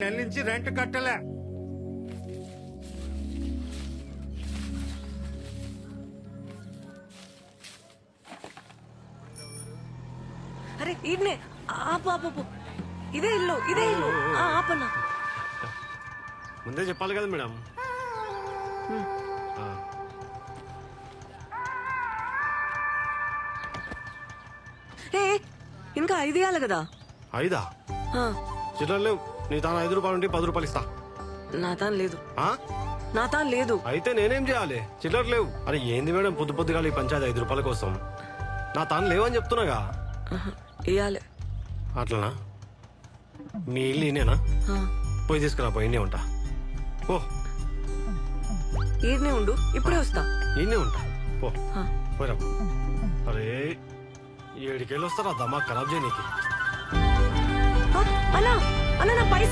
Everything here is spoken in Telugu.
నెల నుంచి రెంట్ కట్టలే. అరే ఈడ్నే. ఆపు ఆపు. ఇదే ఇల్లు ఇదే ఇల్లు. ఆ, ఆపన్నా. ముందే చెప్పాలి కదా మేడం. ఆ. ఏ ఇంకా ఐదు ఇవ్వాలి కదా? ఐదా? ఆ, చిల్లర లేవు. నీ తాను ఐదు రూపాయలు ఉంటే పది రూపాయలు ఇస్తా. నా తాను లేదు. ఆ? నా తాను లేదు. అయితే నేనేం చేయాలి? చిల్లర లేవు. అరే ఏంది మేడం పొద్దు పొద్దుగా ఈ పంచాయతీ ఐదు రూపాయల కోసం? నా తాను లేవని చెప్తున్నాగా? ఆహా, ఇయ్యాలి. అట్లనా? మీ ఇల్లు ఆ, పోయి తీసుకురా పోయి ఈయనే ఉంటా. ఓ ఈడ్నే ఉండు ఇప్పుడే వస్తా. ఈయనే ఉంటా. పో. ఆ. పోయిరా. అరే ఏడికెళ్ళి వస్తారా దమా ఖరాబ్ చేయనీకి? ఆ, అన్నా. ஆனா நான் பரிசு